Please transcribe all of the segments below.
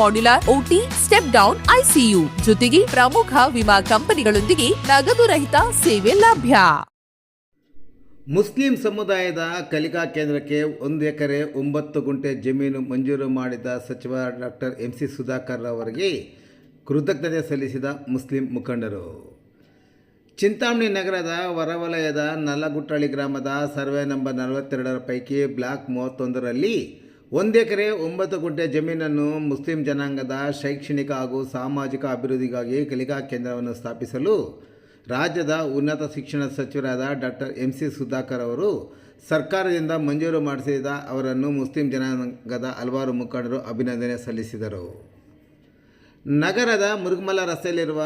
modular OT, step down, ICU ಜೊತೆಗೆ ಪ್ರಮುಖ ವಿಮಾ ಕಂಪನಿಗಳೊಂದಿಗೆ ನಗದು ರಹಿತ ಸೇವೆ ಲಭ್ಯ. ಮುಸ್ಲಿಂ ಸಮುದಾಯದ ಕಲಿಕಾ ಕೇಂದ್ರಕ್ಕೆ ಒಂದು ಎಕರೆ ಒಂಬತ್ತು ಗುಂಟೆ ಜಮೀನು ಮಂಜೂರು ಮಾಡಿದ ಸಚಿವ ಡಾಕ್ಟರ್ ಎಂ ಸಿ ಸುಧಾಕರ್ ಅವರಿಗೆ ಕೃತಜ್ಞತೆ ಸಲ್ಲಿಸಿದ ಮುಸ್ಲಿಂ ಮುಖಂಡರು. ಚಿಂತಾಮಣಿ ನಗರದ ಹೊರವಲಯದ ನಲ್ಲಗುಟ್ಟಳ್ಳಿ ಗ್ರಾಮದ ಸರ್ವೆ ನಂಬರ್ ನಲವತ್ತೆರಡರ ಪೈಕಿ ಬ್ಲಾಕ್ ಮೂವತ್ತೊಂದರಲ್ಲಿ ಒಂದು ಎಕರೆ ಒಂಬತ್ತು ಗುಂಟೆ ಜಮೀನನ್ನು ಮುಸ್ಲಿಂ ಜನಾಂಗದ ಶೈಕ್ಷಣಿಕ ಹಾಗೂ ಸಾಮಾಜಿಕ ಅಭಿವೃದ್ಧಿಗಾಗಿ ಕಲಿಕಾ ಕೇಂದ್ರವನ್ನು ಸ್ಥಾಪಿಸಲು ರಾಜ್ಯದ ಉನ್ನತ ಶಿಕ್ಷಣ ಸಚಿವರಾದ ಡಾಕ್ಟರ್ ಎಂ ಸಿ ಸುಧಾಕರ್ ಅವರು ಸರ್ಕಾರದಿಂದ ಮಂಜೂರು ಮಾಡಿಸಿದ ಅವರನ್ನು ಮುಸ್ಲಿಂ ಜನಾಂಗದ ಹಲವಾರು ಮುಖಂಡರು ಅಭಿನಂದನೆ ಸಲ್ಲಿಸಿದರು. ನಗರದ ಮುರುಗಮಲ ರಸ್ತೆಯಲ್ಲಿರುವ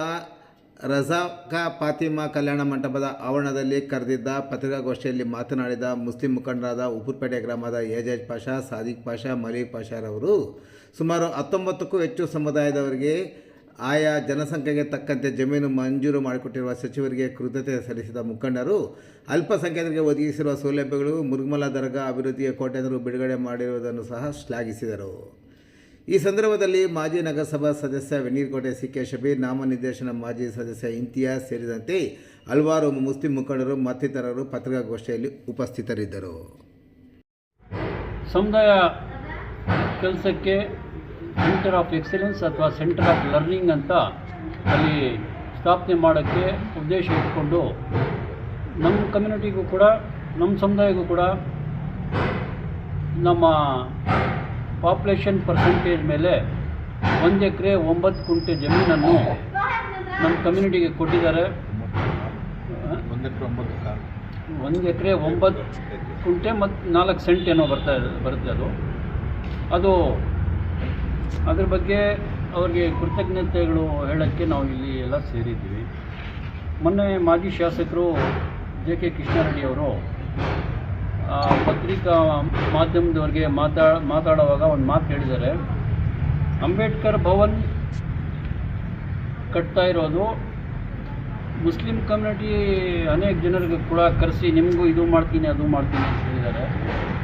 ರಜಾಕ ಫಾತಿಮಾ ಕಲ್ಯಾಣ ಮಂಟಪದ ಆವರಣದಲ್ಲಿ ಕರೆದಿದ್ದ ಪತ್ರಿಕಾಗೋಷ್ಠಿಯಲ್ಲಿ ಮಾತನಾಡಿದ ಮುಸ್ಲಿಂ ಮುಖಂಡರಾದ ಉಪ್ಪುರ್ಪೇಟೆ ಗ್ರಾಮದ ಏಜಾಜ್ ಪಾಷಾ, ಸಾದಿಕ್ ಪಾಷಾ, ಮಲೀಕ್ ಪಾಷಾರವರು ಸುಮಾರು ಹತ್ತೊಂಬತ್ತಕ್ಕೂ ಹೆಚ್ಚು ಸಮುದಾಯದವರಿಗೆ ಆಯಾ ಜನಸಂಖ್ಯೆಗೆ ತಕ್ಕಂತೆ ಜಮೀನು ಮಂಜೂರು ಮಾಡಿಕೊಟ್ಟಿರುವ ಸಚಿವರಿಗೆ ಕೃತಜ್ಞತೆ ಸಲ್ಲಿಸಿದ ಮುಖಂಡರು, ಅಲ್ಪಸಂಖ್ಯಾತರಿಗೆ ಒದಗಿಸಿರುವ ಸೌಲಭ್ಯಗಳು ಮುರುಗಮಲ ದರ್ಗಾ ಅಭಿವೃದ್ಧಿಯ ಕೋಟ್ಯಾಂತರ ಬಿಡುಗಡೆ ಮಾಡಿರುವುದನ್ನು ಸಹ ಶ್ಲಾಘಿಸಿದರು. ಈ ಸಂದರ್ಭದಲ್ಲಿ ಮಾಜಿ ನಗರಸಭಾ ಸದಸ್ಯ ವೆಣ್ಣೀರ್ಕೋಟೆ ಸಿ ಕೆ ಶಬೀರ್, ನಾಮನಿರ್ದೇಶನ ಮಾಜಿ ಸದಸ್ಯ ಇಂತಿಯಾಜ್ ಸೇರಿದಂತೆ ಹಲವಾರು ಮುಸ್ಲಿಂ ಮುಖಂಡರು ಮತ್ತಿತರರು ಪತ್ರಿಕಾಗೋಷ್ಠಿಯಲ್ಲಿ ಉಪಸ್ಥಿತರಿದ್ದರು. ಸಮುದಾಯ ಕೆಲಸಕ್ಕೆ ಸೆಂಟರ್ ಆಫ್ ಎಕ್ಸಲೆನ್ಸ್ ಅಥವಾ ಸೆಂಟರ್ ಆಫ್ ಲರ್ನಿಂಗ್ ಅಂತ ಅಲ್ಲಿ ಸ್ಥಾಪನೆ ಮಾಡೋಕ್ಕೆ ಉದ್ದೇಶ ಇಟ್ಕೊಂಡು ನಮ್ಮ ಕಮ್ಯುನಿಟಿಗೂ ಕೂಡ, ನಮ್ಮ ಸಮುದಾಯಕ್ಕೂ ಕೂಡ ನಮ್ಮ ಪಾಪ್ಯುಲೇಷನ್ ಪರ್ಸೆಂಟೇಜ್ ಮೇಲೆ ಒಂದು ಎಕರೆ ಒಂಬತ್ತು ಕುಂಟೆ ಜಮೀನನ್ನು ನಮ್ಮ ಕಮ್ಯುನಿಟಿಗೆ ಕೊಟ್ಟಿದ್ದಾರೆ. ಒಂದು ಎಕರೆ ಒಂಬತ್ತು ಕುಂಟೆ ಮತ್ತು ನಾಲ್ಕು ಸೆಂಟ್ ಏನೋ ಬರ್ತಾ ಬರುತ್ತೆ ಅದು. ಅದು ಅದ್ರ ಬಗ್ಗೆ ಅವ್ರಿಗೆ ಕೃತಜ್ಞತೆಗಳು ಹೇಳೋಕ್ಕೆ ನಾವು ಇಲ್ಲಿ ಎಲ್ಲ ಸೇರಿದ್ದೀವಿ. ಮೊನ್ನೆ ಮಾಜಿ ಶಾಸಕರು ಜೆ ಕೆ ಕೃಷ್ಣಾರೆಡ್ಡಿ ಅವರು ಪತ್ರಿಕಾ ಮಾಧ್ಯಮದವ್ರಿಗೆ ಮಾತಾ, ಮಾತಾಡುವಾಗ ಒಂದು ಮಾತು ಹೇಳಿದ್ದಾರೆ. ಅಂಬೇಡ್ಕರ್ ಭವನ್ ಕಟ್ತಾ ಇರೋದು, ಮುಸ್ಲಿಂ ಕಮ್ಯುನಿಟಿ ಅನೇಕ ಜನರಿಗೆ ಕೂಡ ಕರೆಸಿ, ನಿಮಗೂ ಇದು ಮಾಡ್ತೀನಿ, ಅದು ಮಾಡ್ತೀನಿ ಅಂತ ಹೇಳಿದ್ದಾರೆ.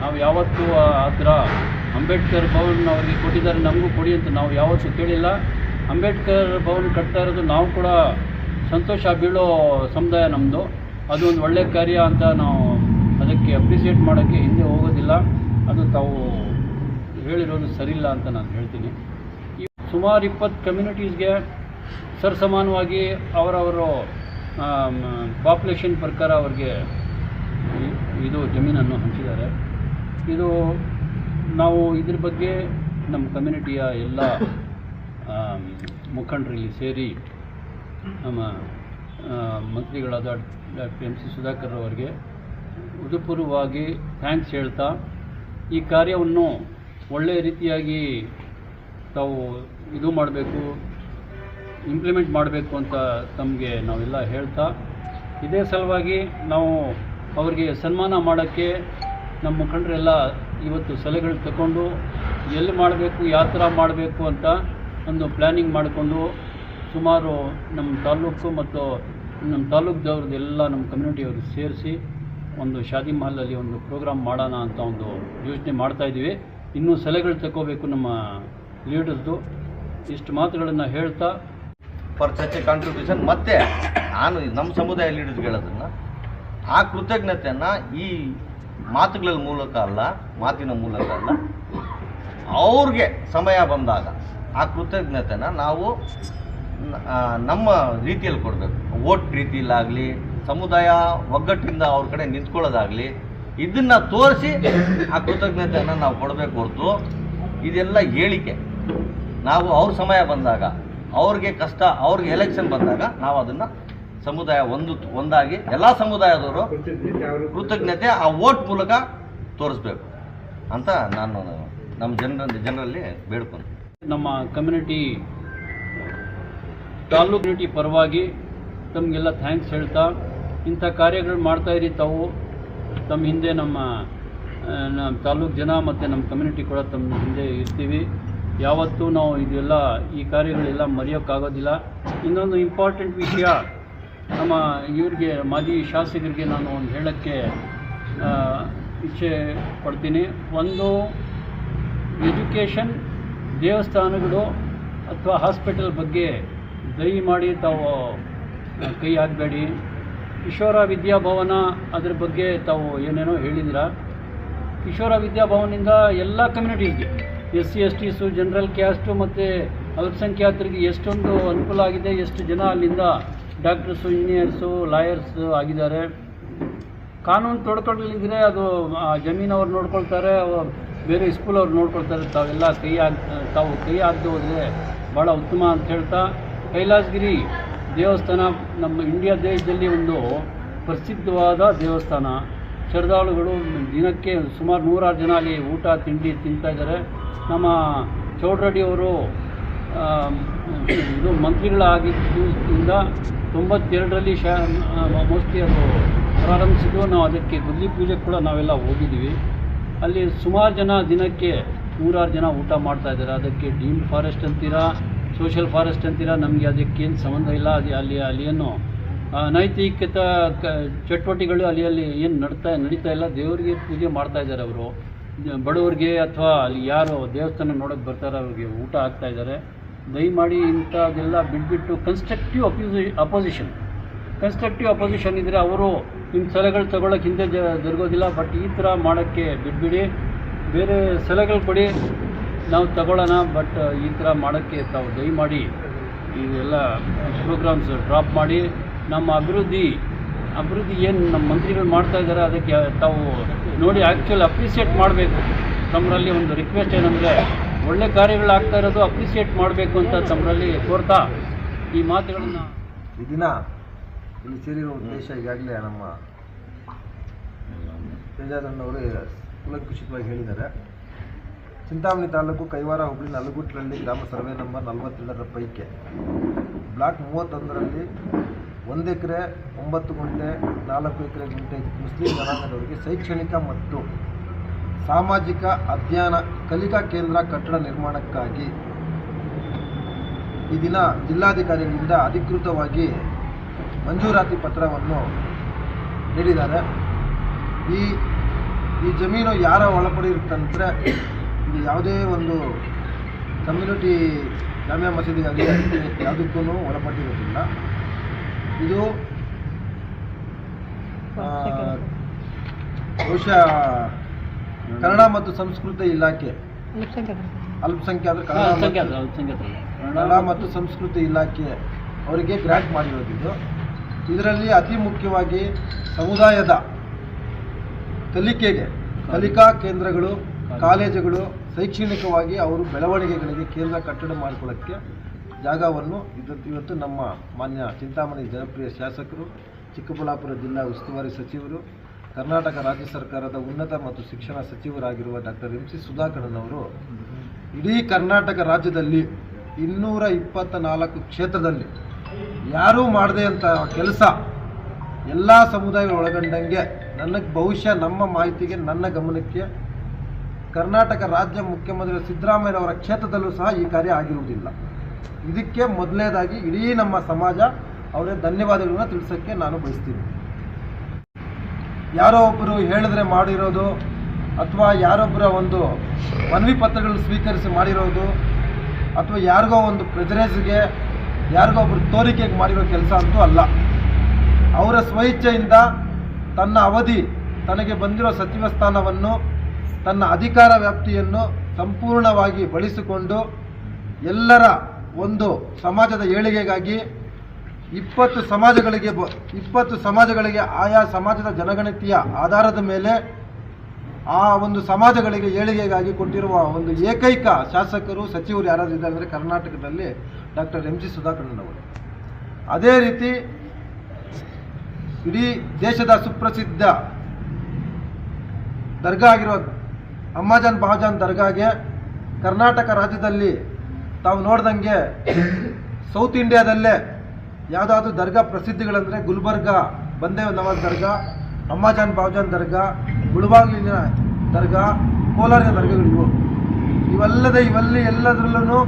ನಾವು ಯಾವತ್ತೂ ಆ ಥರ ಅಂಬೇಡ್ಕರ್ ಭವನ್ ಅವರಿಗೆ ಕೊಟ್ಟಿದ್ದಾರೆ, ನಮಗೂ ಕೊಡಿ ಅಂತ ನಾವು ಯಾವತ್ತೂ ಕೇಳಿಲ್ಲ. ಅಂಬೇಡ್ಕರ್ ಭವನ್ ಕಟ್ತಾ ಇರೋದು, ನಾವು ಕೂಡ ಸಂತೋಷ ಬೀಳೋ ಸಮುದಾಯ ನಮ್ಮದು ಅದು ಒಂದು ಒಳ್ಳೆಯ ಕಾರ್ಯ ಅಂತ ನಾವು ಅದಕ್ಕೆ ಅಪ್ರಿಸಿಯೇಟ್ ಮಾಡೋಕ್ಕೆ ಹಿಂದೆ ಹೋಗೋದಿಲ್ಲ. ಅದು ತಾವು ಹೇಳಿರೋದು ಸರಿಯಿಲ್ಲ ಅಂತ ನಾನು ಹೇಳ್ತೀನಿ. ಈ ಸುಮಾರು ಇಪ್ಪತ್ತು ಕಮ್ಯುನಿಟೀಸ್ಗೆ ಸರ್ಸಮಾನವಾಗಿ ಅವರವರ ಪಾಪ್ಯುಲೇಷನ್ ಪ್ರಕಾರ ಅವ್ರಿಗೆ ಇದು ಜಮೀನನ್ನು ಹಂಚಿದ್ದಾರೆ. ಇದು ನಾವು ಇದ್ರ ಬಗ್ಗೆ ನಮ್ಮ ಕಮ್ಯುನಿಟಿಯ ಎಲ್ಲ ಮುಖಂಡರಲ್ಲಿ ಸೇರಿ ನಮ್ಮ ಮಂತ್ರಿಗಳಾದ ಡಾಕ್ಟರ್ ಎಂ ಸಿ ಸುಧಾಕರ್ ಅವರಿಗೆ ಹೃದಯಪೂರ್ವವಾಗಿ ಥ್ಯಾಂಕ್ಸ್ ಹೇಳ್ತಾ, ಈ ಕಾರ್ಯವನ್ನು ಒಳ್ಳೆಯ ರೀತಿಯಾಗಿ ತಾವು ಇದು ಮಾಡಬೇಕು ಇಂಪ್ಲಿಮೆಂಟ್ ಮಾಡಬೇಕು ಅಂತ ತಮಗೆ ನಾವೆಲ್ಲ ಹೇಳ್ತಾ, ಇದೇ ಸಲುವಾಗಿ ನಾವು ಅವರಿಗೆ ಸನ್ಮಾನ ಮಾಡೋಕ್ಕೆ ನಮ್ಮ ಮುಖಂಡರೆಲ್ಲ ಇವತ್ತು ಸಲಹೆಗಳು ತಗೊಂಡು ಎಲ್ಲಿ ಮಾಡಬೇಕು, ಯಾವ ಥರ ಮಾಡಬೇಕು ಅಂತ ಒಂದು ಪ್ಲ್ಯಾನಿಂಗ್ ಮಾಡಿಕೊಂಡು ಸುಮಾರು ನಮ್ಮ ತಾಲೂಕು ಮತ್ತು ನಮ್ಮ ತಾಲೂಕುದವ್ರದ್ದೆಲ್ಲ ನಮ್ಮ ಕಮ್ಯುನಿಟಿಯವ್ರಿಗೆ ಸೇರಿಸಿ ಒಂದು ಶಾದಿ ಮಹಲಲ್ಲಿ ಒಂದು ಪ್ರೋಗ್ರಾಮ್ ಮಾಡೋಣ ಅಂತ ಒಂದು ಯೋಚನೆ ಮಾಡ್ತಾ ಇದ್ದೀವಿ. ಇನ್ನೂ ಸಲಹೆಗಳು ತಗೋಬೇಕು ನಮ್ಮ ಲೀಡರ್ಸ್ದು. ಇಷ್ಟು ಮಾತುಗಳನ್ನು ಹೇಳ್ತಾ ಫಾರ್ ಸಚ್ ಎ ಕಾಂಟ್ರಿಬ್ಯೂಷನ್ ಮತ್ತೆ ನಾನು ನಮ್ಮ ಸಮುದಾಯ ಲೀಡರ್ಸ್ ಹೇಳೋದನ್ನು, ಆ ಕೃತಜ್ಞತೆಯನ್ನು ಈ ಮಾತುಗಳ ಮೂಲಕ ಅಲ್ಲ, ಮಾತಿನ ಮೂಲಕ ಅಲ್ಲ, ಅವ್ರಿಗೆ ಸಮಯ ಬಂದಾಗ ಆ ಕೃತಜ್ಞತೆನ ನಾವು ನಮ್ಮ ರೀತಿಯಲ್ಲಿ ಕೊಡಬೇಕು. ಓಟ್ ರೀತಿಯಲ್ಲಾಗಲಿ ಸಮುದಾಯ ಒಗ್ಗಟ್ಟಿಂದ ಅವ್ರ ಕಡೆ ನಿಂತ್ಕೊಳ್ಳೋದಾಗಲಿ, ಇದನ್ನು ತೋರಿಸಿ ಆ ಕೃತಜ್ಞತೆಯನ್ನು ನಾವು ಕೊಡಬೇಕು ಹೊರತು ಇದೆಲ್ಲ ಹೇಳಿಕೆ. ನಾವು ಅವ್ರ ಸಮಯ ಬಂದಾಗ, ಅವ್ರಿಗೆ ಕಷ್ಟ, ಅವ್ರಿಗೆ ಎಲೆಕ್ಷನ್ ಬಂದಾಗ ನಾವು ಅದನ್ನು ಸಮುದಾಯ ಒಂದು, ಒಂದಾಗಿ ಎಲ್ಲ ಸಮುದಾಯದವರು ಕೃತಜ್ಞತೆ ಆ ವೋಟ್ ಮೂಲಕ ತೋರಿಸ್ಬೇಕು ಅಂತ ನಾನು ನಮ್ಮ ಜನರ ಜನರಲ್ಲಿ ಬೇಡ್ಕೊಂಡು ನಮ್ಮ ಕಮ್ಯುನಿಟಿ ತಾಲೂಕು ಪರವಾಗಿ ತಮಗೆಲ್ಲ ಥ್ಯಾಂಕ್ಸ್ ಹೇಳ್ತಾ ಇಂಥ ಕಾರ್ಯಗಳು ಮಾಡ್ತಾ ಇರಿ ತಾವು. ತಮ್ಮ ಹಿಂದೆ ನಮ್ಮ ನಮ್ಮ ತಾಲೂಕು ಜನ ಮತ್ತು ನಮ್ಮ ಕಮ್ಯುನಿಟಿ ಕೂಡ ತಮ್ಮ ಹಿಂದೆ ಇರ್ತೀವಿ. ಯಾವತ್ತೂ ನಾವು ಇದೆಲ್ಲ, ಈ ಕಾರ್ಯಗಳೆಲ್ಲ ಮರೆಯೋಕ್ಕಾಗೋದಿಲ್ಲ. ಇನ್ನೊಂದು ಇಂಪಾರ್ಟೆಂಟ್ ವಿಷಯ, ನಮ್ಮ ಇವರಿಗೆ, ಮಾಜಿ ಶಾಸಕರಿಗೆ ನಾನು ಒಂದು ಹೇಳೋಕ್ಕೆ ಇಚ್ಛೆ ಪಡ್ತೀನಿ. ಒಂದು ಎಜುಕೇಷನ್ ದೇವಸ್ಥಾನಗಳು ಅಥವಾ ಹಾಸ್ಪಿಟಲ್ ಬಗ್ಗೆ ದಯಮಾಡಿ ತಾವು ಕೈ ಹಾಕಬೇಡಿ. ಕಿಶೋರ ವಿದ್ಯಾಭವನ ಅದ್ರ ಬಗ್ಗೆ ತಾವು ಏನೇನೋ ಹೇಳಿದಿರ. ಕಿಶೋರ ವಿದ್ಯಾಭವನದಿಂದ ಎಲ್ಲ ಕಮ್ಯುನಿಟೀಸ್ಗೆ S C S Ts general caste ಮತ್ತು ಅಲ್ಪಸಂಖ್ಯಾತರಿಗೆ ಎಷ್ಟೊಂದು ಅನುಕೂಲ ಆಗಿದೆ, ಎಷ್ಟು ಜನ ಅಲ್ಲಿಂದ ಡಾಕ್ಟರ್ಸು ಇಂಜಿನಿಯರ್ಸು ಲಾಯರ್ಸು ಆಗಿದ್ದಾರೆ. ಕಾನೂನು ತೊಡ್ಕೊಳ್ಳಿದ್ರೆ ಅದು ಜಮೀನವ್ರು ನೋಡ್ಕೊಳ್ತಾರೆ ಬೇರೆ ಸ್ಕೂಲ್ ಅವ್ರು ನೋಡ್ಕೊಳ್ತಾರೆ, ತಾವೆಲ್ಲ ಕೈ ಆಗ ತಾವು ಕೈ ಆಗದೆ ಹೋದರೆ ಭಾಳ ಉತ್ತಮ ಅಂತ ಹೇಳ್ತಾ, ಕೈಲಾಸಗಿರಿ. ದೇವಸ್ಥಾನ ನಮ್ಮ ಇಂಡಿಯಾ ದೇಶದಲ್ಲಿ ಒಂದು ಪ್ರಸಿದ್ಧವಾದ ದೇವಸ್ಥಾನ. ಶ್ರದ್ಧಾಳುಗಳು ದಿನಕ್ಕೆ ಸುಮಾರು ನೂರಾರು ಜನ ಅಲ್ಲಿ ಊಟ, ತಿಂಡಿ ತಿಂತಾ ಇದ್ದಾರೆ. ನಮ್ಮ ಚೌಡ್ರಡಿಯವರು ಇದು ಮಂತ್ರಿಗಳಾಗಿದ್ದರಿಂದ ತೊಂಬತ್ತೆರಡರಲ್ಲಿ ಶ ಮೋಸ್ಟ್ಲಿ ಅದು ಪ್ರಾರಂಭಿಸಿದ್ದು. ನಾವು ಅದಕ್ಕೆ ಗುದ್ಲಿ ಪೂಜೆ ಕೂಡ ನಾವೆಲ್ಲ ಹೋಗಿದ್ದೀವಿ. ಅಲ್ಲಿ ಸುಮಾರು ಜನ ದಿನಕ್ಕೆ ನೂರಾರು ಜನ ಊಟ ಮಾಡ್ತಾ ಇದ್ದಾರೆ. ಅದಕ್ಕೆ ಡೀಮ್ ಫಾರೆಸ್ಟ್ ಅಂತೀರಾ ಸೋಷಿಯಲ್ ಫಾರೆಸ್ಟ್ ಅಂತೀರಾ, ನಮಗೆ ಅದಕ್ಕೇನು ಸಂಬಂಧ ಇಲ್ಲ. ಅದು ಅಲ್ಲಿ ಅಲ್ಲಿ ಏನು ಕ, ಚಟುವಟಿಕೆಗಳು ಅಲ್ಲಿ ಅಲ್ಲಿ ಏನು ನಡ್ತಾ, ನಡೀತಾ ಇಲ್ಲ. ದೇವರಿಗೆ ಪೂಜೆ ಮಾಡ್ತಾ ಇದ್ದಾರೆ ಅವರು. ಬಡವರಿಗೆ ಅಥವಾ ಅಲ್ಲಿ ಯಾರು ದೇವಸ್ಥಾನ ನೋಡೋಕ್ಕೆ ಬರ್ತಾರೆ, ಅವ್ರಿಗೆ ಊಟ ಆಗ್ತಾ ಇದ್ದಾರೆ. ದಯಮಾಡಿ ಇಂಥದ್ದೆಲ್ಲ ಬಿಟ್ಬಿಟ್ಟು ಕನ್ಸ್ಟ್ರಕ್ಟಿವ್ ಅಪೋಸಿ ಅಪೋಸಿಷನ್ ಕನ್ಸ್ಟ್ರಕ್ಟಿವ್ ಅಪೋಸಿಷನ್ ಇದ್ದರೆ ಅವರು ನಿಮ್ಮ ಸಲಹೆಗಳು ತಗೊಳ್ಳೋಕೆ ಹಿಂದೆ ಜರುಗೋದಿಲ್ಲ. ಬಟ್ ಈ ಥರ ಮಾಡೋಕ್ಕೆ ಬಿಟ್ಬಿಡಿ. ಬೇರೆ ಸಲಹೆಗಳು ಕೊಡಿ. ನಾವು ತಗೊಳ್ಳೋಣ ಬಟ್ ಈ ಥರ ಮಾಡೋಕ್ಕೆ ತಾವು ದಯಮಾಡಿ ಇದೆಲ್ಲ ಪ್ರೋಗ್ರಾಮ್ಸ್ ಡ್ರಾಪ್ ಮಾಡಿ. ನಮ್ಮ ಅಭಿವೃದ್ಧಿ ಅಭಿವೃದ್ಧಿ ಏನು ನಮ್ಮ ಮಂತ್ರಿಗಳು ಮಾಡ್ತಾ ಇದ್ದಾರೆ ಅದಕ್ಕೆ ತಾವು ನೋಡಿ ಆ್ಯಕ್ಚುಲಿ ಅಪ್ರಿಸಿಯೇಟ್ ಮಾಡಬೇಕು. ತಮ್ಮರಲ್ಲಿ ಒಂದು ರಿಕ್ವೆಸ್ಟ್ ಏನಂದರೆ ಒಳ್ಳೆ ಕಾರ್ಯಗಳಾಗ್ತಾ ಇರೋದು ಅಪ್ರಿಸಿಯೇಟ್ ಮಾಡಬೇಕು ಅಂತ ತಮ್ಮರಲ್ಲಿ ಕೋರ್ತಾ ಈ ಮಾತುಗಳನ್ನು. ಈ ದಿನ ಇಲ್ಲಿ ಸೇರಿರೋ ಉದ್ದೇಶ ಈಗಾಗಲೇ ನಮ್ಮ ತೇಜಾದಣ್ಣವರು ಕುಲಂಕುಷಿತವಾಗಿ ಹೇಳಿದ್ದಾರೆ. ಚಿಂತಾಮಣಿ ತಾಲೂಕು ಕೈವಾರ ಹೋಬಳಿ ನಲಗುಟ್ಟಿನಲ್ಲಿ ಗ್ರಾಮ ಸರ್ವೆ ನಂಬರ್ ನಲವತ್ತೆರಡರ ಪೈಕಿ. ಬ್ಲಾಕ್ ಮೂವತ್ತೊಂದರಲ್ಲಿ ಒಂದು ಎಕರೆ, ಒಂಬತ್ತು ಗುಂಟೆ, ನಾಲ್ಕು ಎಕರೆ ಗುಂಟೆ ಮುಸ್ಲಿಂ ಜನಾಂಗದವರಿಗೆ ಶೈಕ್ಷಣಿಕ ಮತ್ತು ಸಾಮಾಜಿಕ ಅಧ್ಯಯನ ಕಲಿಕಾ ಕೇಂದ್ರ ಕಟ್ಟಡ ನಿರ್ಮಾಣಕ್ಕಾಗಿ ಈ ದಿನ ಜಿಲ್ಲಾಧಿಕಾರಿಗಳಿಂದ ಅಧಿಕೃತವಾಗಿ ಮಂಜೂರಾತಿ ಪತ್ರವನ್ನು ನೀಡಿದ್ದಾರೆ. ಈ ಈ ಜಮೀನು ಯಾರ ಒಳಪಡಿರುತ್ತಂದರೆ ಇದು ಯಾವುದೇ ಒಂದು ಕಮ್ಯುನಿಟಿ ಜಾಮಿಯಾ ಆಗಲಿ ಯಾವುದಕ್ಕೂ ಒಳಪಟ್ಟಿರೋದಿಲ್ಲ ಇದು ಬಹುಶಃ ಕನ್ನಡ ಮತ್ತು ಸಂಸ್ಕೃತಿ ಇಲಾಖೆ. ಅಲ್ಪಸಂಖ್ಯಾತರು ಕನ್ನಡ ಮತ್ತು ಸಂಸ್ಕೃತಿ ಇಲಾಖೆ ಅವರಿಗೆ ಗ್ರ್ಯಾಂಟ್ ಮಾಡಿರೋದಿದ್ದು ಇದರಲ್ಲಿ ಅತಿ ಮುಖ್ಯವಾಗಿ ಸಮುದಾಯದ ಕಲಿಕೆಗೆ ಕಲಿಕಾ ಕೇಂದ್ರಗಳು ಕಾಲೇಜುಗಳು ಶೈಕ್ಷಣಿಕವಾಗಿ ಅವರು ಬೆಳವಣಿಗೆಗಳಿಗೆ ಕೇಂದ್ರ ಕಟ್ಟಡ ಮಾಡಿಕೊಳ್ಳೋಕ್ಕೆ ಜಾಗವನ್ನು ಇವತ್ತು ಇವತ್ತು ನಮ್ಮ ಮಾನ್ಯ ಚಿಂತಾಮಣಿ ಜನಪ್ರಿಯ ಶಾಸಕರು, ಚಿಕ್ಕಬಳ್ಳಾಪುರ ಜಿಲ್ಲಾ ಉಸ್ತುವಾರಿ ಸಚಿವರು, ಕರ್ನಾಟಕ ರಾಜ್ಯ ಸರ್ಕಾರದ ಉನ್ನತ ಮತ್ತು ಶಿಕ್ಷಣ ಸಚಿವರಾಗಿರುವ ಡಾಕ್ಟರ್ ಎಂ ಸಿ ಸುಧಾಕರನವರು ಇಡೀ ಕರ್ನಾಟಕ ರಾಜ್ಯದಲ್ಲಿ ಇನ್ನೂರ ಇಪ್ಪತ್ತ ನಾಲ್ಕು ಕ್ಷೇತ್ರದಲ್ಲಿ ಯಾರೂ ಮಾಡದೇ ಅಂತ ಕೆಲಸ ಎಲ್ಲ ಸಮುದಾಯಗಳು ಒಳಗೊಂಡಂಗೆ ನನಗೆ ಬಹುಶಃ ನಮ್ಮ ಮಾಹಿತಿಗೆ, ನನ್ನ ಗಮನಕ್ಕೆ ಕರ್ನಾಟಕ ರಾಜ್ಯ ಮುಖ್ಯಮಂತ್ರಿ ಸಿದ್ದರಾಮಯ್ಯರವರ ಕ್ಷೇತ್ರದಲ್ಲೂ ಸಹ ಈ ಕಾರ್ಯ ಆಗಿರುವುದಿಲ್ಲ. ಇದಕ್ಕೆ ಮೊದಲನೇದಾಗಿ ಇಡೀ ನಮ್ಮ ಸಮಾಜ ಅವರೇ ಧನ್ಯವಾದಗಳನ್ನು ತಿಳಿಸೋಕ್ಕೆ ನಾನು ಬಯಸ್ತೀನಿ. ಯಾರೋ ಒಬ್ಬರು ಹೇಳಿದ್ರೆ ಮಾಡಿರೋದು ಅಥವಾ ಯಾರೊಬ್ಬರ ಒಂದು ಮನವಿ ಪತ್ರಗಳನ್ನು ಸ್ವೀಕರಿಸಿ ಮಾಡಿರೋದು ಅಥವಾ ಯಾರಿಗೋ ಒಂದು ಪ್ರೆಜರೇಸ್ಗೆ, ಯಾರಿಗೋ ಒಬ್ಬರು ತೋರಿಕೆಗೆ ಮಾಡಿರೋ ಕೆಲಸ ಅಂತೂ ಅಲ್ಲ. ಅವರ ಸ್ವಇಚ್ಛೆಯಿಂದ ತನ್ನ ಅವಧಿ, ತನಗೆ ಬಂದಿರೋ ಸಚಿವ ಸ್ಥಾನವನ್ನು ತನ್ನ ಅಧಿಕಾರ ವ್ಯಾಪ್ತಿಯನ್ನು ಸಂಪೂರ್ಣವಾಗಿ ಬಳಸಿಕೊಂಡು ಎಲ್ಲರ ಒಂದು ಸಮಾಜದ ಏಳಿಗೆಗಾಗಿ ಇಪ್ಪತ್ತು ಸಮಾಜಗಳಿಗೆ ಬ ಇಪ್ಪತ್ತು ಸಮಾಜಗಳಿಗೆ ಆಯಾ ಸಮಾಜದ ಜನಗಣತಿಯ ಆಧಾರದ ಮೇಲೆ ಆ ಒಂದು ಸಮಾಜಗಳಿಗೆ ಏಳಿಗೆಗಾಗಿ ಕೊಟ್ಟಿರುವ ಒಂದು ಏಕೈಕ ಶಾಸಕರು, ಸಚಿವರು ಯಾರಾದರೂ ಇದ್ದಾರೆ ಅಂದರೆ ಕರ್ನಾಟಕದಲ್ಲಿ ಡಾಕ್ಟರ್ ಎಂ ಜಿ ಸುಧಾಕರ್ಣನವರು ಅದೇ ರೀತಿ ಇಡೀ ದೇಶದ ಸುಪ್ರಸಿದ್ಧ ದರ್ಗಾ ಆಗಿರೋ ಅಮ್ಮಾಜಾನ್ ಬಹಾಜಾನ್ ದರ್ಗಾಗೆ ಕರ್ನಾಟಕ ರಾಜ್ಯದಲ್ಲಿ ತಾವು ನೋಡ್ದಂಗೆ ಸೌತ್ ಇಂಡಿಯಾದಲ್ಲೇ ಯಾವುದಾದ್ರೂ ದರ್ಗಾ ಪ್ರಸಿದ್ಧಿಗಳಂದರೆ ಗುಲ್ಬರ್ಗ ಬಂದೇವ್ ನವಾಜ್ ದರ್ಗಾ, ಅಮ್ಮಾಜಾನ್ ಬಾವ್ಜಾನ್ ದರ್ಗಾ, ಮುಳುಬಾಗಿಲಿನ ದರ್ಗಾ ಕೋಲಾರಿನ ದರ್ಗಾಗಳಿವು ಇವೆಲ್ಲದೆ ಇವೆಲ್ಲ ಎಲ್ಲದರಲ್ಲೂ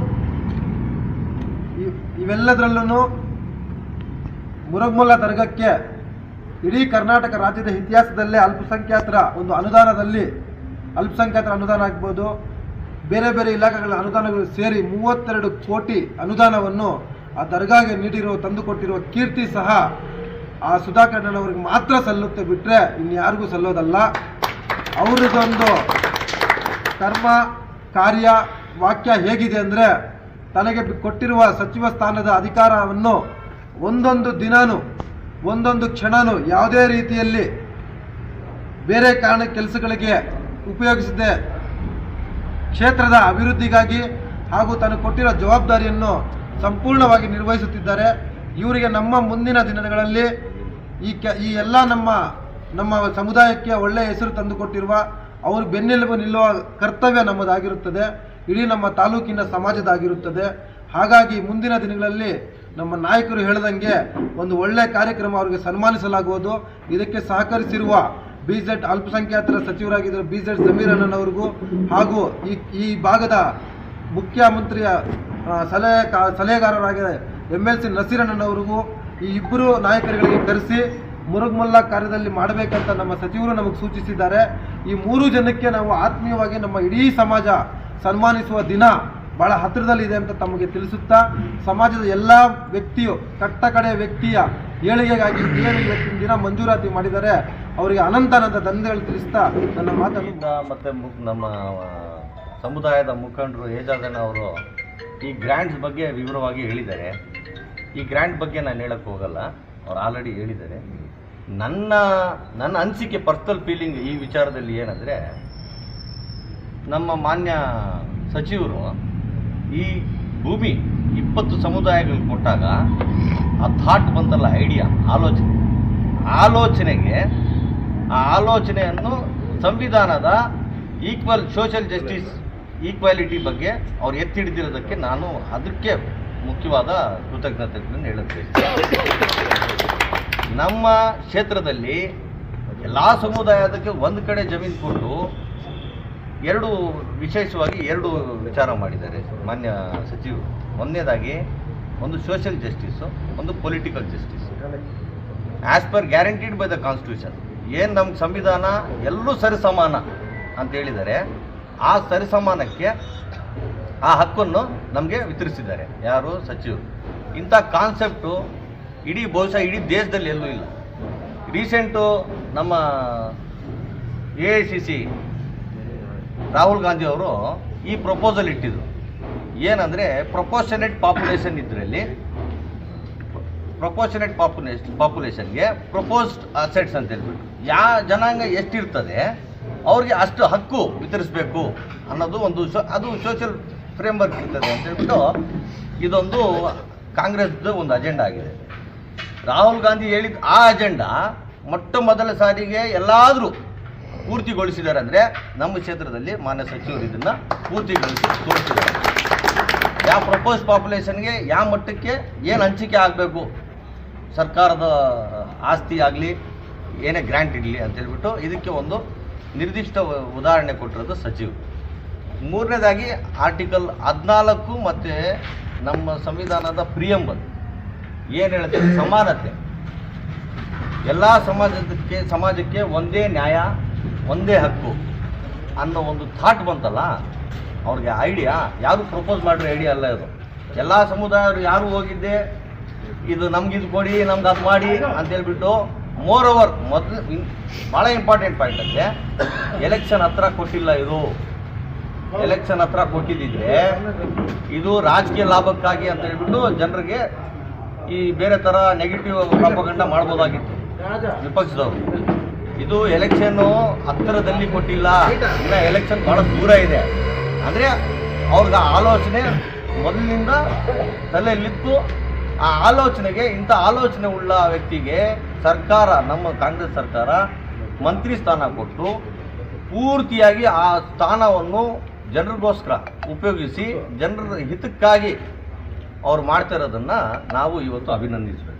ಇವೆಲ್ಲದರಲ್ಲೂ ಮುರಗ್ಮುಲ್ಲಾ ದರ್ಗಕ್ಕೆ ಇಡೀ ಕರ್ನಾಟಕ ರಾಜ್ಯದ ಇತಿಹಾಸದಲ್ಲೇ ಅಲ್ಪಸಂಖ್ಯಾತರ ಒಂದು ಅನುದಾನದಲ್ಲಿ ಅಲ್ಪಸಂಖ್ಯಾತರ ಅನುದಾನ ಆಗ್ಬೋದು. ಬೇರೆ ಬೇರೆ ಇಲಾಖೆಗಳ ಅನುದಾನಗಳು ಸೇರಿ ಮೂವತ್ತೆರಡು ಕೋಟಿ ಅನುದಾನವನ್ನು ಆ ದರ್ಗಾಗೆ ನೀಡಿರೋ ತಂದುಕೊಟ್ಟಿರುವ ಕೀರ್ತಿ ಸಹ ಆ ಸುಧಾಕರ್ಣನವ್ರಿಗೆ ಮಾತ್ರ ಸಲ್ಲುತ್ತೆ ಬಿಟ್ಟರೆ ಇನ್ಯಾರಿಗೂ ಸಲ್ಲೋದಲ್ಲ. ಅವ್ರದ್ದೊಂದು ಕರ್ಮ, ಕಾರ್ಯ, ವಾಕ್ಯ ಹೇಗಿದೆ ಅಂದರೆ ತನಗೆ ಕೊಟ್ಟಿರುವ ಸಚಿವ ಸ್ಥಾನದ ಅಧಿಕಾರವನ್ನು ಒಂದೊಂದು ದಿನಾನು, ಒಂದೊಂದು ಕ್ಷಣನೂ ಯಾವುದೇ ರೀತಿಯಲ್ಲಿ ಬೇರೆ ಕಾರಣ ಕೆಲಸಗಳಿಗೆ ಉಪಯೋಗಿಸದೆ ಕ್ಷೇತ್ರದ ಅಭಿವೃದ್ಧಿಗಾಗಿ ಹಾಗೂ ತಾನು ಕೊಟ್ಟಿರೋ ಜವಾಬ್ದಾರಿಯನ್ನು ಸಂಪೂರ್ಣವಾಗಿ ನಿರ್ವಹಿಸುತ್ತಿದ್ದಾರೆ. ಇವರಿಗೆ ನಮ್ಮ ಮುಂದಿನ ದಿನಗಳಲ್ಲಿ ಈ ಕೆ, ಈ ಎಲ್ಲ ನಮ್ಮ ನಮ್ಮ ಸಮುದಾಯಕ್ಕೆ ಒಳ್ಳೆಯ ಹೆಸರು ತಂದುಕೊಟ್ಟಿರುವ ಅವರು ಬೆನ್ನೆಲುಬು ನಿಲ್ಲುವ ಕರ್ತವ್ಯ ನಮ್ಮದಾಗಿರುತ್ತದೆ. ಇಡೀ ನಮ್ಮ ತಾಲೂಕಿನ ಸಮಾಜದಾಗಿರುತ್ತದೆ. ಹಾಗಾಗಿ ಮುಂದಿನ ದಿನಗಳಲ್ಲಿ ನಮ್ಮ ನಾಯಕರು ಹೇಳ್ದಂಗೆ ಒಂದು ಒಳ್ಳೆಯ ಕಾರ್ಯಕ್ರಮ ಅವರಿಗೆ ಸನ್ಮಾನಿಸಲಾಗುವುದು. ಇದಕ್ಕೆ ಸಹಕರಿಸಿರುವ ಬಿ ಜೆಡ್ ಅಲ್ಪಸಂಖ್ಯಾತರ ಸಚಿವರಾಗಿದ್ದ ಬಿ ಜೆಡ್ ಜಮೀರ್ ಹಾಗೂ ಈ ಈ ಭಾಗದ ಮುಖ್ಯಮಂತ್ರಿಯ ಸಲಹೆ ಸಲಹೆಗಾರರಾಗಿದ್ದ ಎಂ ಎಲ್ ಸಿ ನಸೀರಣ್ಣನವರಿಗೂ ಈ ಇಬ್ಬರು ನಾಯಕರುಗಳಿಗೆ ಕರೆಸಿ ಮುರುಗ್ಮಲ್ಲ ಕಾರ್ಯದಲ್ಲಿ ಮಾಡಬೇಕಂತ ನಮ್ಮ ಸಚಿವರು ನಮಗೆ ಸೂಚಿಸಿದ್ದಾರೆ. ಈ ಮೂರು ಜನಕ್ಕೆ ನಾವು ಆತ್ಮೀಯವಾಗಿ ನಮ್ಮ ಇಡೀ ಸಮಾಜ ಸನ್ಮಾನಿಸುವ ದಿನ ಬಹಳ ಹತ್ತಿರದಲ್ಲಿದೆ ಅಂತ ತಮಗೆ ತಿಳಿಸುತ್ತಾ, ಸಮಾಜದ ಎಲ್ಲ ವ್ಯಕ್ತಿಯು ಕಟ್ಟ ಕಡೆಯ ವ್ಯಕ್ತಿಯ ಏಳಿಗೆಗಾಗಿ ಏನು ಇವತ್ತಿನ ದಿನ ಮಂಜೂರಾತಿ ಮಾಡಿದ್ದಾರೆ. ಅವರಿಗೆ ಅನಂತ ಅನಂತ ಧನ್ಯವಾದ ತಿಳಿಸ್ತಾ ನನ್ನ ಮಾತನ್ನು ಮತ್ತೆ ನಮ್ಮ ಸಮುದಾಯದ ಮುಖಂಡರು ಏಜಾದಣ್ಣ ಅವರು ಈ ಗ್ರ್ಯಾಂಡ್ಸ್ ಬಗ್ಗೆ ವಿವರವಾಗಿ ಹೇಳಿದ್ದಾರೆ. ಈ ಗ್ರ್ಯಾಂಡ್ ಬಗ್ಗೆ ನಾನು ಹೇಳಕ್ಕೆ ಹೋಗಲ್ಲ. ಅವ್ರು ಆಲ್ರೆಡಿ ಹೇಳಿದ್ದಾರೆ. ನನ್ನ ನನ್ನ ಅನಿಸಿಕೆ ಪರ್ಸನಲ್ ಫೀಲಿಂಗ್ ಈ ವಿಚಾರದಲ್ಲಿ ಏನಂದರೆ, ನಮ್ಮ ಮಾನ್ಯ ಸಚಿವರು ಈ ಭೂಮಿ ಇಪ್ಪತ್ತು ಸಮುದಾಯಗಳು ಕೊಟ್ಟಾಗ ಆ ಥಾಟ್ ಬಂತಲ್ಲ ಐಡಿಯಾ ಆಲೋಚನೆ. ಆಲೋಚನೆಗೆ ಆ ಆಲೋಚನೆಯನ್ನು ಸಂವಿಧಾನದ ಈಕ್ವಲ್ ಸೋಷಿಯಲ್ ಜಸ್ಟಿಸ್ ಈಕ್ವಾಲಿಟಿ ಬಗ್ಗೆ ಅವ್ರು ಎತ್ತಿ ಹಿಡಿದಿರೋದಕ್ಕೆ ನಾನು ಅದಕ್ಕೆ ಮುಖ್ಯವಾದ ಕೃತಜ್ಞತೆಗಳನ್ನು ಹೇಳುತ್ತೇನೆ ನಮ್ಮ ಕ್ಷೇತ್ರದಲ್ಲಿ ಎಲ್ಲ ಸಮುದಾಯದಕ್ಕೆ ಒಂದು ಕಡೆ ಜಮೀನು ಕೊಟ್ಟು ಎರಡು ವಿಶೇಷವಾಗಿ ಎರಡು ವಿಚಾರ ಮಾಡಿದ್ದಾರೆ ಮಾನ್ಯ ಸಚಿವರು. ಒಂದನೇದಾಗಿ ಒಂದು ಸೋಷಿಯಲ್ ಜಸ್ಟಿಸು ಒಂದು political justice as per guaranteed by the constitution ಏನು ನಮ್ಮ ಸಂವಿಧಾನ ಎಲ್ಲೂ ಸರಿಸಮಾನ ಅಂತ ಹೇಳಿದ್ದಾರೆ ಆ ಸರಿಸಮಾನಕ್ಕೆ ಆ ಹಕ್ಕನ್ನು ನಮಗೆ ವಿತರಿಸಿದ್ದಾರೆ. ಯಾರು? ಸಚಿವರು. ಇಂಥ ಕಾನ್ಸೆಪ್ಟು ಇಡೀ ಬಹುಶಃ ಇಡೀ ದೇಶದಲ್ಲಿ ಎಲ್ಲೂ ಇಲ್ಲ. ರೀಸೆಂಟು ನಮ್ಮ A I C C Rahul Gandhi ಅವರು ಈ ಪ್ರಪೋಸಲ್ ಇಟ್ಟಿದ್ರು. ಏನಂದರೆ ಪ್ರಪೋರ್ಷನೇಟ್ ಪಾಪ್ಯುಲೇಷನ್ ಇದರಲ್ಲಿ ಪ್ರಪೋರ್ಷನೇಟ್ ಪಾಪ್ಯುಲೇಷನ್ ಪಾಪ್ಯುಲೇಷನ್ಗೆ ಪ್ರಪೋಸ್ಡ್ ಅಸೆಟ್ಸ್ ಅಂತ ಹೇಳ್ಬಿಟ್ಟು. ಯಾವ ಜನಾಂಗ ಎಷ್ಟಿರ್ತದೆ, ಅವ್ರಿಗೆ ಅಷ್ಟು ಹಕ್ಕು ವಿತರಿಸಬೇಕು ಅನ್ನೋದು ಒಂದು ಶೋ ಅದು ಸೋಷಿಯಲ್ ಫ್ರೇಮ್ವರ್ಕ್ ಇರ್ತದೆ ಅಂತ ಹೇಳ್ಬಿಟ್ಟು ಇದೊಂದು ಕಾಂಗ್ರೆಸ್ದು ಒಂದು ಅಜೆಂಡಾ ಆಗಿದೆ. ರಾಹುಲ್ ಗಾಂಧಿ ಹೇಳಿದ ಆ ಅಜೆಂಡಾ ಮೊಟ್ಟ ಮೊದಲ ಸಾರಿಗೆ ಎಲ್ಲಾದರೂ ಪೂರ್ತಿಗೊಳಿಸಿದ್ದಾರೆ ಅಂದರೆ ನಮ್ಮ ಕ್ಷೇತ್ರದಲ್ಲಿ ಮಾನ್ಯ ಸಚಿವರು ಇದನ್ನು ಪೂರ್ತಿಗೊಳಿಸಿ ತೋರಿಸಿದ್ದಾರೆ. ಯಾವ ಪ್ರಪೋಸ್ ಪಾಪ್ಯುಲೇಷನ್ಗೆ ಯಾವ ಮಟ್ಟಕ್ಕೆ, ಏನು ಹಂಚಿಕೆ ಆಗಬೇಕು? ಸರ್ಕಾರದ ಆಸ್ತಿ ಆಗಲಿ, ಏನೇ ಗ್ರ್ಯಾಂಟ್ ಇರಲಿ ಅಂತ ಹೇಳ್ಬಿಟ್ಟು ಇದಕ್ಕೆ ಒಂದು ನಿರ್ದಿಷ್ಟ ಉದಾಹರಣೆ ಕೊಟ್ಟಿರೋದು ಸಚಿವ ಮೂರನೇದಾಗಿ ಆರ್ಟಿಕಲ್ ಹದಿನಾಲ್ಕು ಮತ್ತು ನಮ್ಮ ಸಂವಿಧಾನದ ಪ್ರಿಯಂಬಲ್ ಏನು ಹೇಳುತ್ತೆ ಸಮಾನತೆ. ಎಲ್ಲ ಸಮಾಜಕ್ಕೆ ಸಮಾಜಕ್ಕೆ ಒಂದೇ ನ್ಯಾಯ ಒಂದೇ ಹಕ್ಕು ಅನ್ನೋ ಒಂದು ಥಾಟ್ ಬಂತಲ್ಲ ಅವ್ರಿಗೆ ಐಡಿಯಾ ಯಾರು ಪ್ರಪೋಸ್ ಮಾಡಿರೋ ಐಡಿಯಾ ಅಲ್ಲ ಇದು ಎಲ್ಲ ಸಮುದಾಯರು ಯಾರು ಹೋಗಿದ್ದೆ ಇದು ನಮ್ಗಿದು ಇದು ಕೊಡಿ ನಮ್ಗೆ ಅದು ಮಾಡಿ ಅಂತ ಹೇಳ್ಬಿಟ್ಟು ಮೋರ್ ಓವರ್ ಮೊದಲು ಭಾಳ ಇಂಪಾರ್ಟೆಂಟ್ ಪಾಯಿಂಟ್ ಅಂದರೆ ಎಲೆಕ್ಷನ್ ಹತ್ರ ಕೊಟ್ಟಿಲ್ಲ ಇದು. ಎಲೆಕ್ಷನ್ ಹತ್ರ ಕೊಟ್ಟಿದ್ದಿದ್ರೆ ಇದು ರಾಜಕೀಯ ಲಾಭಕ್ಕಾಗಿ ಅಂತ ಹೇಳ್ಬಿಟ್ಟು ಜನರಿಗೆ ಈ ಬೇರೆ ಥರ ನೆಗೆಟಿವ್ ಪ್ರಾಪಗಂಡ ಮಾಡ್ಬೋದಾಗಿತ್ತು. ವಿಪಕ್ಷದವರು. ಇದು ಎಲೆಕ್ಷನ್ನು ಹತ್ತಿರದಲ್ಲಿ ಕೊಟ್ಟಿಲ್ಲ. ಇನ್ನು ಎಲೆಕ್ಷನ್ ಬಹಳ ದೂರ ಇದೆ. ಅಂದರೆ ಅವ್ರಿಗೆ ಆಲೋಚನೆ ಮೊದಲಿನಿಂದ ತಲೆಯಲ್ಲಿತ್ತು. ಆ ಆಲೋಚನೆಗೆ, ಇಂಥ ಆಲೋಚನೆ ಉಳ್ಳ ವ್ಯಕ್ತಿಗೆ ಸರ್ಕಾರ, ನಮ್ಮ ಕಾಂಗ್ರೆಸ್ ಸರ್ಕಾರ ಮಂತ್ರಿ ಸ್ಥಾನ ಕೊಟ್ಟು ಪೂರ್ತಿಯಾಗಿ ಆ ಸ್ಥಾನವನ್ನು ಜನರಿಗೋಸ್ಕರ ಉಪಯೋಗಿಸಿ, ಜನರ ಹಿತಕ್ಕಾಗಿ ಅವ್ರು ಮಾಡ್ತಾ ಇರೋದನ್ನ ನಾವು ಇವತ್ತು ಅಭಿನಂದಿಸಬೇಕು.